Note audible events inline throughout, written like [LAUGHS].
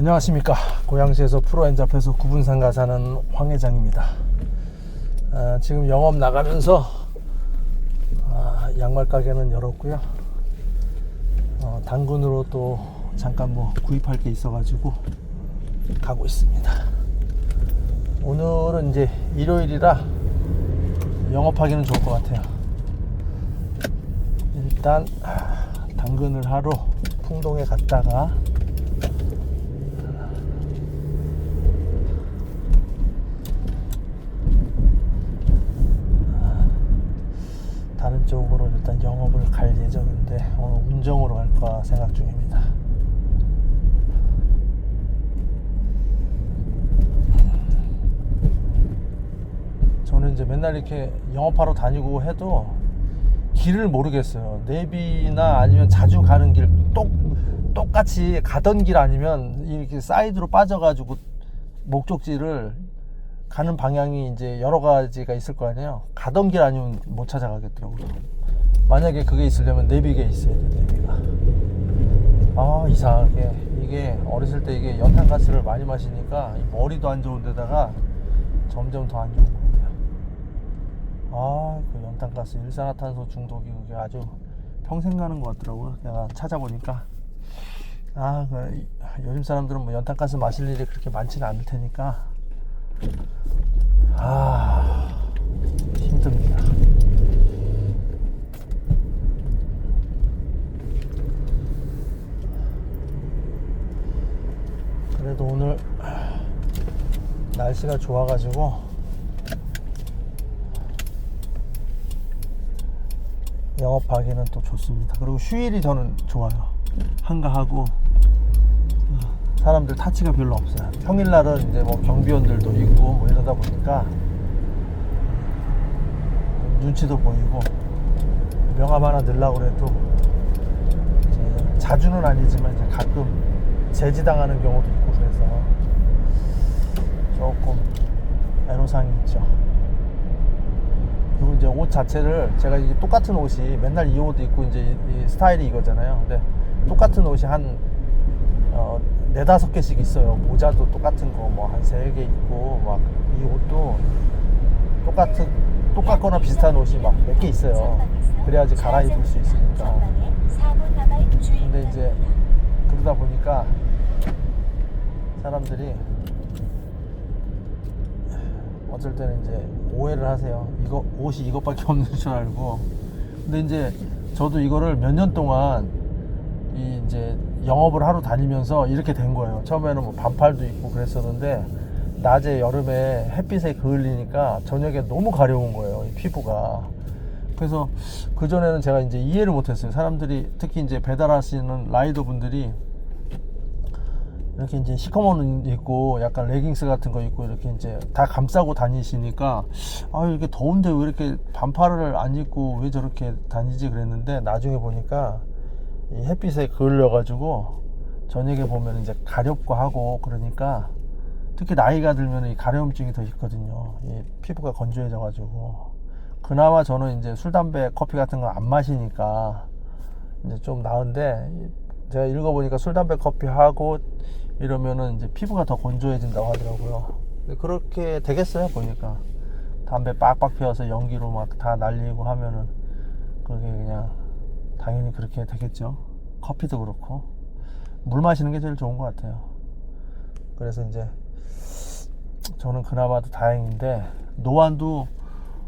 안녕하십니까. 고양시에서 프로엔자 앞에서 구분상가 사는 황 회장입니다. 아, 지금 영업 나가면서 아, 양말 가게는 열었고요. 어, 당근으로 또 잠깐 뭐 구입할 게 있어 가지고 가고 있습니다. 오늘은 이제 일요일이라 영업하기는 좋을 것 같아요. 일단 아, 당근을 하러 풍동에 갔다가 다른 쪽으로 일단 영업을 갈 예정인데 오늘 운정으로 갈까 생각 중입니다. 저는 이제 맨날 이렇게 영업하러 다니고 해도 길을 모르겠어요. 내비나 아니면 자주 가는 길 똑, 똑같이 가던 길 아니면 이렇게 사이드로 빠져가지고 목적지를 가는 방향이 이제 여러 가지가 있을 거 아니에요. 가던 길 아니면 못 찾아가겠더라고요. 만약에 그게 있으려면 내비가 있어야 돼, 내비가. 아, 이상하게. 이게 어렸을 때 이게 연탄가스를 많이 마시니까 이 머리도 안 좋은 데다가 점점 더 안 좋은 것 같아요. 아, 그 연탄가스 일산화탄소 중독이 그게 아주 평생 가는 것 같더라고요. 내가 찾아보니까. 아, 그 이- 요즘 사람들은 뭐 연탄가스 마실 일이 그렇게 많지는 않을 테니까 아 힘듭니다. 그래도 오늘 날씨가 좋아가지고 영업하기는 또 좋습니다. 그리고 휴일이 저는 좋아요. 한가하고 사람들 타치가 별로 없어요. 평일날은 이제 뭐 경비원들도 있고 뭐 이러다 보니까 눈치도 보이고 명함 하나 그래도 이제 자주는 아니지만 이제 가끔 제지당하는 경우도 있고 그래서 조금 애로사항이 있죠. 그리고 이제 옷 자체를 제가 이게 똑같은 옷이 맨날 이 옷 입고 이제 이- 이 스타일이 이거잖아요. 근데 똑같은 옷이 한 어, 네다섯 개씩 있어요. 모자도 똑같은 거 뭐 한 세 개 있고 막 이 옷도 똑같은 똑같거나 비슷한 옷이 막 몇 개 있어요. 그래야지 갈아입을 수 있으니까. 근데 이제 그러다 보니까 사람들이 어쩔 때는 이제 오해를 하세요. 이거 옷이 이것밖에 없는 줄 알고. 근데 이제 저도 이거를 몇 년 동안 이 이제 영업을 하러 다니면서 이렇게 된 거예요. 처음에는 뭐 반팔도 입고 그랬었는데 낮에 여름에 햇빛에 그을리니까 저녁에 너무 가려운 거예요. 이 피부가. 그래서 그 전에는 제가 이제 이해를 못했어요. 사람들이 특히 이제 배달하시는 라이더 분들이 이렇게 이제 시커먼 옷 입고 약간 레깅스 같은 거 입고 이렇게 이제 다 감싸고 다니시니까 아 이게 더운데 왜 이렇게 반팔을 안 입고 왜 저렇게 다니지 그랬는데 나중에 보니까 이 햇빛에 그을려 가지고 저녁에 보면 이제 가렵고 하고 그러니까 특히 나이가 들면 이 가려움증이 더 있거든요. 이 피부가 건조해져 가지고 그나마 저는 이제 술 담배 커피 같은 거안 마시니까 이제 좀 나은데 이- 제가 읽어보니까 술 담배 커피 하고 이러면은 이제 피부가 더 건조해진다고 하더라고요. 그렇게 되겠어요 보니까 담배 빡빡 피워서 연기로 막 다 날리고 하면은 그게 그냥 당연히 그렇게 되겠죠. 커피도 그렇고 물 마시는 게 제일 좋은 것 같아요. 그래서 이제 저는 그나마도 다행인데 노안도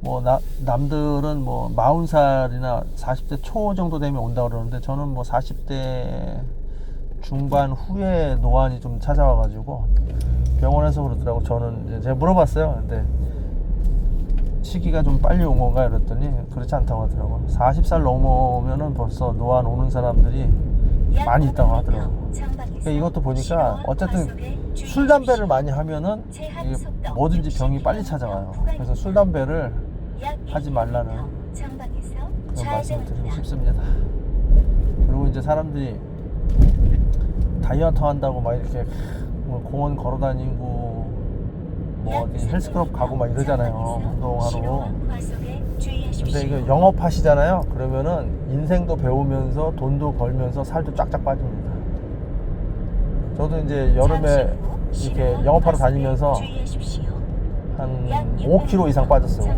뭐 나- 남들은 뭐 40살이나 40대 초 정도 되면 온다 그러는데 저는 뭐 40대 중반 후에 노안이 좀 찾아와 가지고 병원에서 그러더라고 저는 제가 물어봤어요 근데 시기가 좀 빨리 온 건가 이랬더니 그렇지 않다고 하더라고 40살 넘으면은 벌써 노안 오는 사람들이 많이 있다고 하더라고 그러니까 이것도 보니까 어쨌든 술 담배를 많이 하면은 이게 뭐든지 병이 빨리 찾아와요. 그래서 술 담배를 하지 말라는 그런 말씀을 드리고 싶습니다. 그리고 이제 사람들이 다이어트 한다고 막 이렇게 뭐 공원 걸어 다니고 뭐 헬스클럽 가고 막 이러잖아요. 운동하러. 근데 이거 영업하시잖아요. 그러면은 인생도 배우면서 돈도 벌면서 살도 쫙쫙 빠집니다. 저도 이제 여름에 이렇게 영업하러 다니면서 한 5kg 이상 빠졌어요.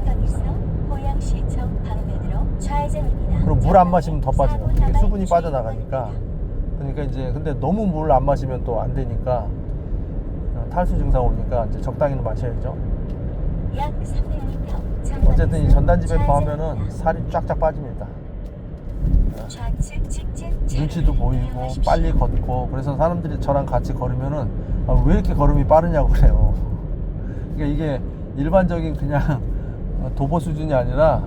그리고 물 안 마시면 더 빠져요. 수분이 빠져나가니까. 그러니까 이제 근데 너무 물 안 마시면 또 안 되니까 어, 탈수 증상 오니까 이제 적당히는 마셔야죠. 어쨌든 이 전단지 배포하면은 살이 쫙쫙 빠집니다. 눈치도 보이고 빨리 걷고 그래서 사람들이 저랑 같이 걸으면은 아, 왜 이렇게 걸음이 빠르냐고 그래요. 그러니까 이게 일반적인 그냥 도보 수준이 아니라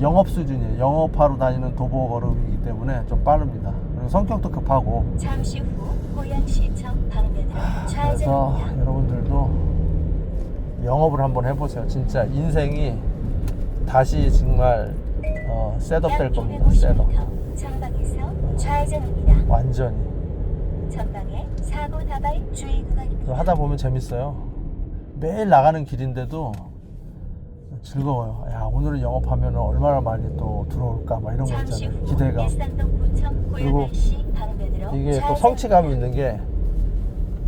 영업 수준이에요. 영업하러 다니는 도보 걸음이기 때문에 좀 빠릅니다. 그리고 성격도 급하고 잠시 후 고양시청 방면으로 그래서 좌회전입니다. 여러분들도 영업을 한번 해보세요. 진짜 인생이 다시 정말 어, 셋업 될 겁니다. 셋업. 전방에서 좌회전입니다. 완전히. 전방에 사고 다발 주의 구간입니다. 하다 보면 재밌어요. 매일 나가는 길인데도 즐거워요. 야 오늘은 영업하면 얼마나 많이 또 들어올까 막 이런 거 있잖아요. 후 기대감. 그리고 이게 또. 성취감이 있는 게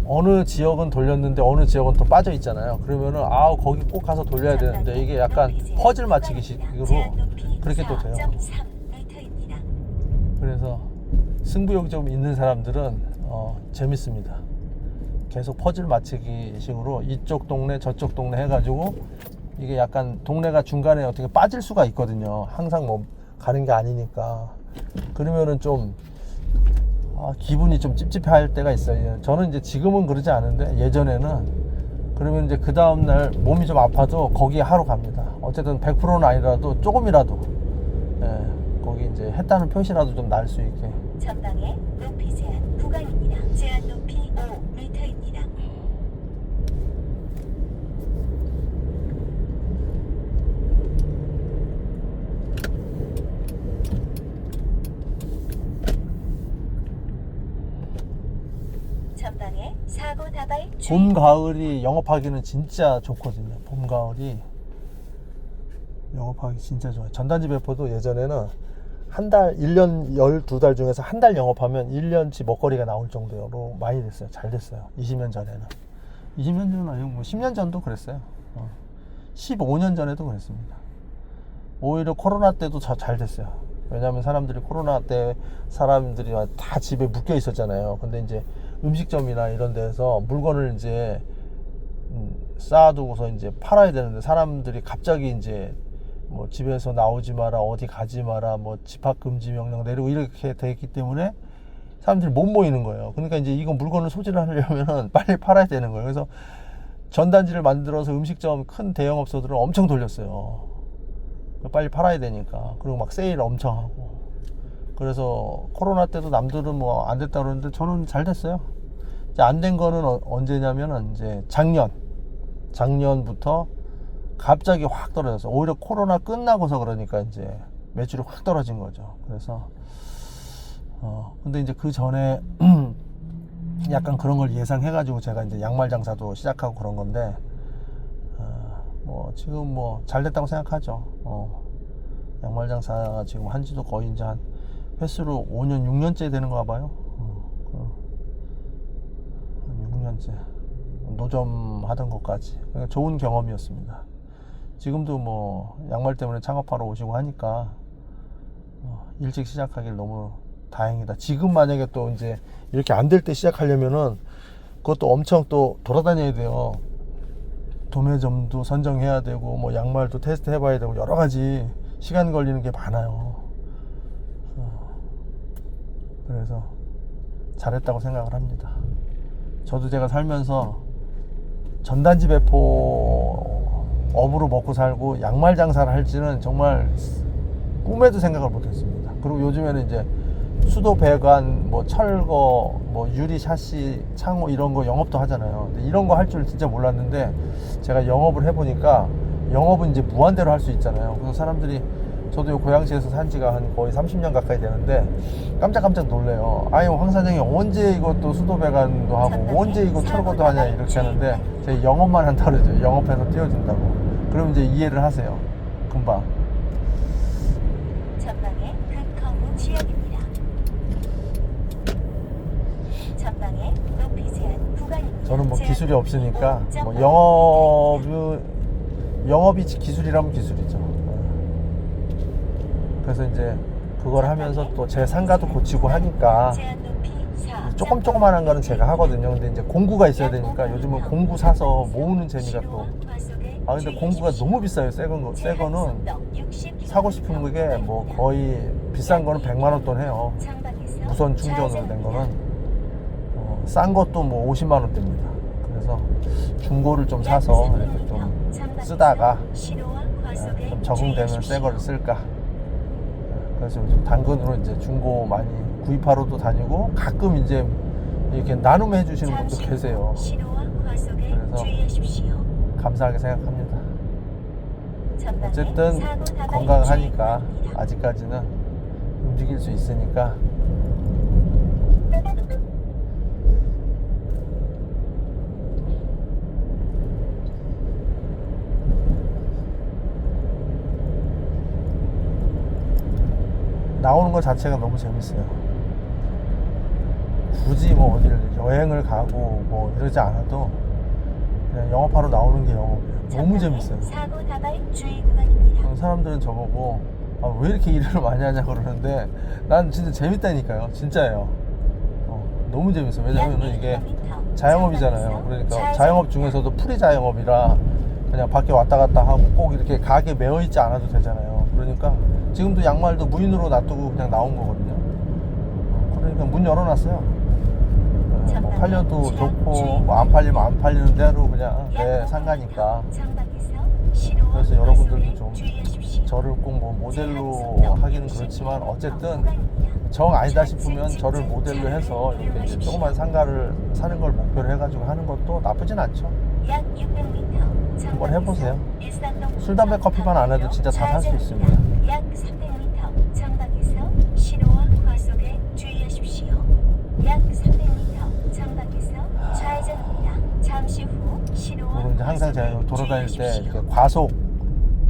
어느 지역은 돌렸는데 어느 지역은 또 빠져 있잖아요. 그러면은 아우 거기 꼭 가서 돌려야 되는데 이게 약간 퍼즐 맞추기 식으로 그렇게 또 돼요. 4.3m입니다. 그래서 승부욕 좀 있는 사람들은 어, 재밌습니다. 계속 퍼즐 맞추기 식으로 이쪽 동네 저쪽 동네 해가지고 이게 약간 동네가 중간에 어떻게 빠질 수가 있거든요. 항상 뭐 가는 게 아니니까 그러면은 좀 아, 기분이 좀 찝찝할 때가 있어요. 저는 이제 지금은 그러지 않은데 예전에는 그러면 이제 그 다음 날 몸이 좀 아파도 거기에 하러 갑니다. 어쨌든 100%는 아니라도 조금이라도 예, 거기 이제 했다는 표시라도 좀 날 수 있게 전방에 높이 제한 구간입니다. 제한 높이 5m입니다. 전방에 사고 다발 주의 봄 가을이 영업하기는 진짜 좋거든요. 봄 가을이 영업하기 진짜 좋아요. 전단지 배포도 예전에는 한 달, 1년 12달 중에서 한 달 영업하면 1년치 먹거리가 나올 정도로 많이 됐어요. 잘 됐어요. 20년 전에는. 20년 전은 아니고 뭐 10년 전도 그랬어요. 어. 15년 전에도 그랬습니다. 오히려 코로나 때도 저- 잘 됐어요. 왜냐하면 사람들이 코로나 때 사람들이 다 집에 묶여 있었잖아요. 근데 이제 음식점이나 이런 데서 물건을 이제 음, 쌓아두고서 이제 팔아야 되는데 사람들이 갑자기 이제 뭐 집에서 나오지 마라 어디 가지 마라 뭐 집합 금지 명령 내리고 이렇게 돼 있기 때문에 사람들이 못 모이는 거예요. 그러니까 이제 이거 물건을 소지를 하려면 [LAUGHS] 빨리 팔아야 되는 거예요. 그래서 전단지를 만들어서 음식점 큰 대형 업소들은 엄청 돌렸어요. 빨리 팔아야 되니까. 그리고 막 세일 엄청 하고. 그래서 코로나 때도 남들은 뭐 안 됐다 그러는데 저는 잘 됐어요. 안 된 거는 어- 언제냐면은 이제 작년. 작년부터 갑자기 확 떨어졌어요. 오히려 코로나 끝나고서 그러니까 이제 매출이 확 떨어진 거죠. 그래서 어 근데 이제 그 전에 [CLEARS THROAT] 약간 그런 걸 예상해가지고 제가 이제 양말 장사도 시작하고 그런 건데 어, 뭐 지금 뭐 잘 됐다고 생각하죠. 어, 양말 장사 지금 한지도 거의 이제 한 횟수로 5년 6년째 되는 거 봐요. 어, 그, 한 6년째 노점 하던 것까지 그러니까 좋은 경험이었습니다. 지금도 뭐 양말 때문에 창업하러 오시고 하니까 어, 일찍 시작하길 너무 다행이다. 지금 만약에 또 이제 이렇게 안 될 때 시작하려면은 그것도 엄청 또 돌아다녀야 돼요. 도매점도 선정해야 되고 뭐 양말도 테스트 해봐야 되고 여러 가지 시간 걸리는 게 많아요. 어, 그래서 잘했다고 생각을 합니다. 저도 제가 살면서 전단지 배포 업으로 먹고 살고 양말 장사를 할지는 정말 꿈에도 생각을 못했습니다. 그리고 요즘에는 이제 수도 배관, 뭐 철거, 뭐 유리 샤시, 창호 이런 거 영업도 하잖아요. 근데 이런 거 할 줄 진짜 몰랐는데 제가 영업을 해보니까 영업은 이제 무한대로 할 수 있잖아요. 그래서 사람들이 저도 요 고양시에서 산 지가 한 거의 30년 가까이 되는데 깜짝깜짝 놀래요. 아니 황 사장이 언제 이것도 수도 배관도 하고 언제 이거 철거도 하냐 이렇게 하는데 제 영업만 한다 그러죠. 영업해서 띄워준다고. 그럼 이제 이해를 하세요. 금방. 전방에 극커브 지역입니다. 전방에 높이 저는 뭐 기술이 없으니까 뭐 영업 영업이 기술이라면 기술이죠. 그래서 이제 그걸 하면서 또 제 상가도 고치고 하니까 제한 높이 4. 조금 조그만한 거는 제가 하거든요. 근데 이제 공구가 있어야 되니까 요즘은 공구 사서 모으는 재미가 또. 아 근데 공구가 너무 비싸요. 새 거, 새 거는 사고 싶은 게 뭐 거의 비싼 거는 100만 원돈 해요. 무선 충전으로 된 거는 어, 싼 것도 뭐 50만 원대입니다. 그래서 중고를 좀 사서 이렇게 좀 쓰다가 예, 좀 적응되면 새 거를 쓸까. 그래서 요즘 당근으로 이제 중고 많이 구입하러도 다니고 가끔 이제 이렇게 나눔해 주시는 분도 계세요. 그래서 감사하게 생각합니다. 어쨌든 건강하니까 아직까지는 움직일 수 있으니까 나오는 것 자체가 너무 재밌어요. 굳이 뭐 어디를 여행을 가고 뭐 이러지 않아도 그냥 영업하러 나오는 게 영업이에요. 너무 재밌어요. 어, 사람들은 저보고 아, 왜 이렇게 일을 많이 하냐 그러는데 난 진짜 재밌다니까요. 진짜예요. 어, 너무 재밌어요. 왜냐면 이게 자영업이잖아요. 그러니까 자영업 중에서도 풀이 자영업이라 그냥 밖에 왔다 갔다 하고 꼭 이렇게 가게 매여 있지 않아도 되잖아요. 그러니까 지금도 양말도 무인으로 놔두고 그냥 나온 거거든요. 어, 그러니까 문 열어놨어요. 어, 뭐 팔려도 좋고 뭐 안 팔리면 안 팔리는 대로 그냥 내 상가니까. 그래서 여러분들도 좀 저를 꼭 뭐 모델로 하기는 그렇지만 어쨌든 정 아니다 싶으면 저를 모델로 해서 이렇게 이제 조그만 상가를 사는 걸 목표로 해가지고 하는 것도 나쁘진 않죠. 한번 해보세요. 술, 담배, 커피만 안 해도 진짜 다 살 수 있습니다. 약 300m 전방에서 신호와 과속에 주의하십시오. 약 300m 전방에서 좌회전입니다. 잠시 후 신호와 그리고 이제 항상 제가 돌아다닐 때. 이렇게 과속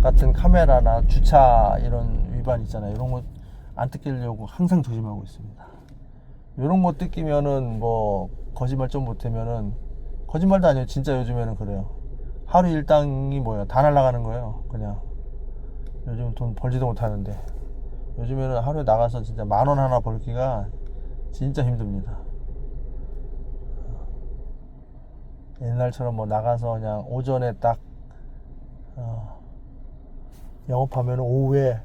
같은 카메라나 주차 이런 위반 있잖아요. 이런 거 안 뜯기려고 항상 조심하고 있습니다. 이런 거 뜯기면은 뭐 거짓말 좀 못하면은 거짓말도 아니에요. 진짜 요즘에는 그래요. 하루 일당이 뭐야 다 날라가는 거예요. 그냥 요즘 돈 벌지도 못하는데 요즘에는 하루에 나가서 진짜 만 원 하나 벌기가 진짜 힘듭니다. 옛날처럼 뭐 나가서 그냥 오전에 딱 어, 영업하면 오후에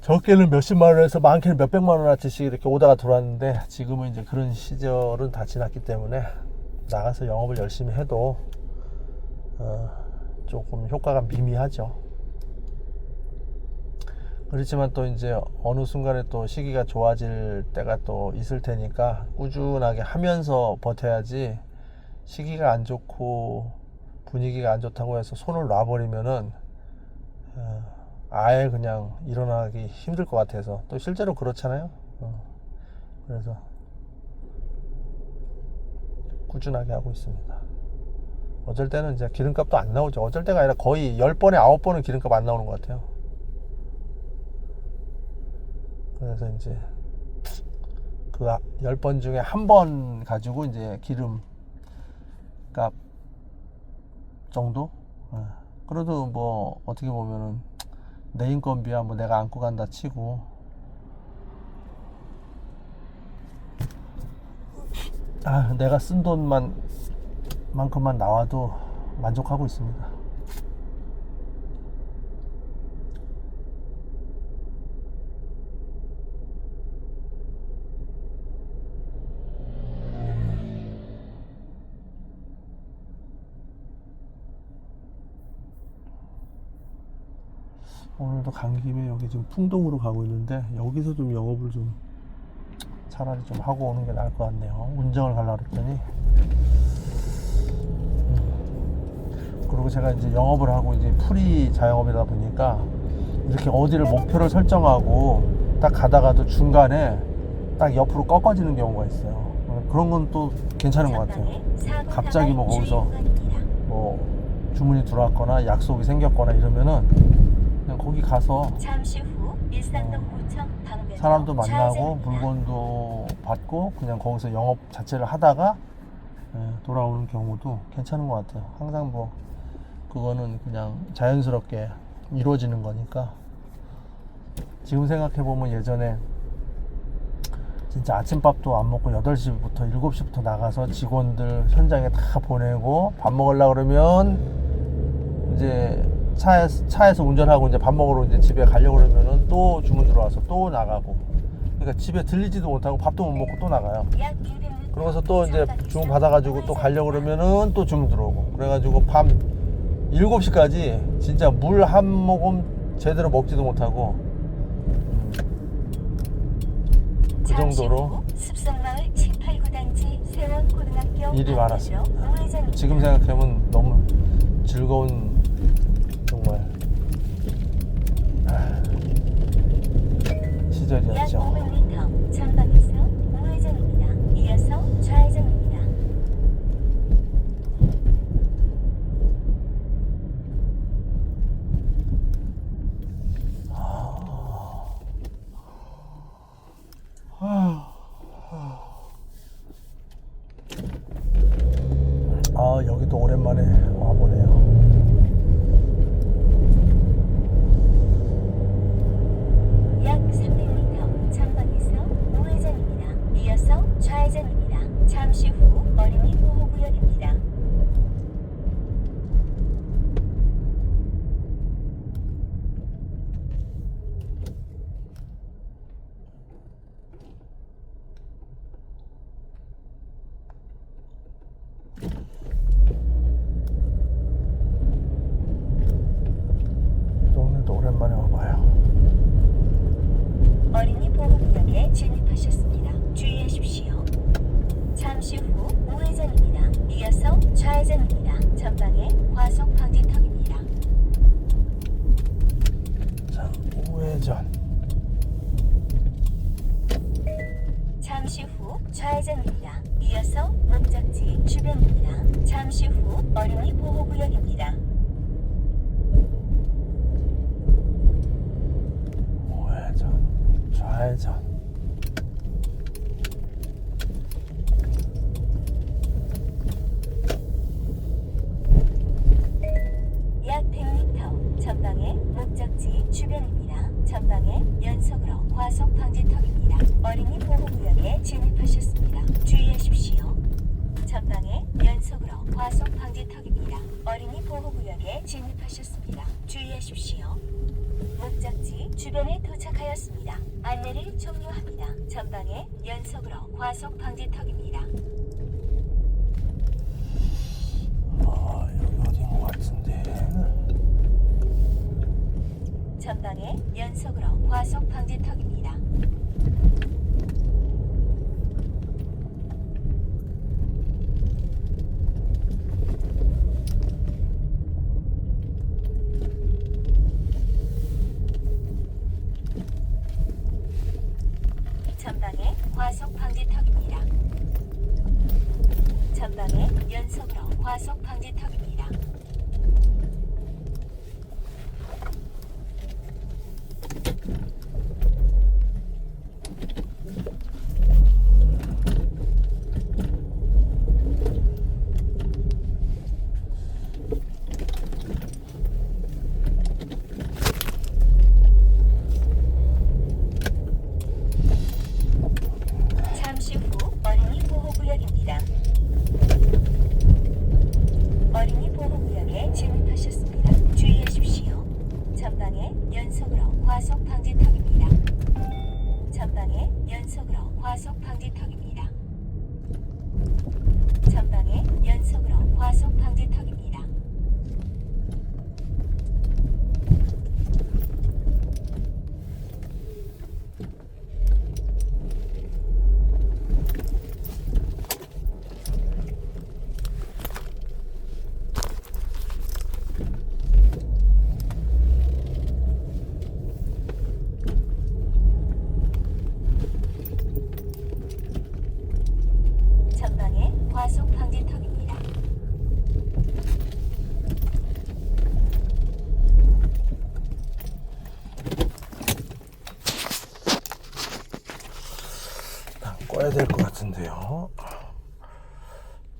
적게는 몇십만 원에서 많게는 몇백만 원어치씩 이렇게 오다가 돌았는데 지금은 이제 그런 시절은 다 지났기 때문에 나가서 영업을 열심히 해도 어, 조금 효과가 미미하죠. 그렇지만 또 이제 어느 순간에 또 시기가 좋아질 때가 또 있을 테니까 꾸준하게 하면서 버텨야지 시기가 안 좋고 분위기가 안 좋다고 해서 손을 놔버리면은 어, 아예 그냥 일어나기 힘들 것 같아서 또 실제로 그렇잖아요. 어, 그래서 꾸준하게 하고 있습니다. 어쩔 때는 이제 기름값도 안 나오죠. 어쩔 때가 아니라 거의 10번에 9번은 기름값 안 나오는 것 같아요. 그래서 이제 그 10번 중에 한 번 가지고 이제 기름 값 정도? 예. 그래도 뭐 어떻게 보면은 내 인건비야 뭐 내가 안고 간다 치고 아 내가 쓴 돈만 만큼만 나와도 만족하고 있습니다. 오늘도 간 김에 여기 지금 풍동으로 가고 있는데 여기서 좀 영업을 좀 차라리 좀 하고 오는 게 나을 것 같네요. 운정을 가려고 그랬더니 음. 그리고 제가 이제 영업을 하고 이제 풀이 자영업이다 보니까 이렇게 어디를 목표를 설정하고 딱 가다가도 중간에 딱 옆으로 꺾어지는 경우가 있어요. 어, 그런 건 또 괜찮은 것 같아요. 갑자기 뭐 거기서 뭐 주문이 들어왔거나 약속이 생겼거나 이러면은 그냥 거기 가서 방면 사람도 만나고 물건도 받고 그냥 거기서 영업 자체를 하다가 예, 돌아오는 경우도 괜찮은 것 같아요. 항상 뭐 그거는 그냥 자연스럽게 이루어지는 거니까. 지금 생각해 보면 예전에 진짜 아침밥도 안 먹고 8시부터 7시부터 나가서 직원들 현장에 다 보내고 밥 먹으려 그러면 이제 차에서, 차에서 운전하고 이제 밥 먹으러 이제 집에 가려고 그러면은 또 주문 들어와서 또 나가고. 그러니까 집에 들리지도 못하고 밥도 못 먹고 또 나가요. 약 200m 그러고서 또 이제 주문 받아가지고 또 가려고 그러면은 또 주문 들어오고. 그래가지고 밤 7시까지 진짜 물 한 모금 제대로 먹지도 못하고 그 정도로 습성마을 789단지 세원고등학교 일이 많았어요. 지금 생각하면 너무 즐거운 정말 아, 약 시절이었죠. 500m 전방에서 우회전입니다. 이어서 좌회전입니다. 아 여기도 오랜만에 와보네요. 약 300m 전방에서 우회전입니다. 이어서 좌회전입니다. 잠시 후 어린이 보호구역입니다. 이 동네도 오랜만에 와봐요. 어린이 보호구역에 진입하셨습니다. 주의하십시오. 잠시 후 우회전입니다. 이어서 좌회전입니다. 전방에 과속 방지턱입니다. 자 우회전. 잠시 후 좌회전입니다. 이어서 목적지 주변입니다. 잠시 후 어린이 보호구역입니다. 우회전. 좌회전. 약 100m 전방에 목적지 주변입니다. 전방에 연속으로 과속 방지턱입니다. 어린이 보호구역에 진입하셨습니다. 주의하십시오. 전방에 연속으로 과속 방지턱입니다. 어린이 보호구역에 진입하셨습니다. 주의하십시오. 목적지 주변에 도착하였습니다. 안내를 종료합니다. 전방에 연속으로 과속 방지턱입니다. 아 여기 어딘 것 같은데. 전방에 연속으로 과속 방지턱입니다.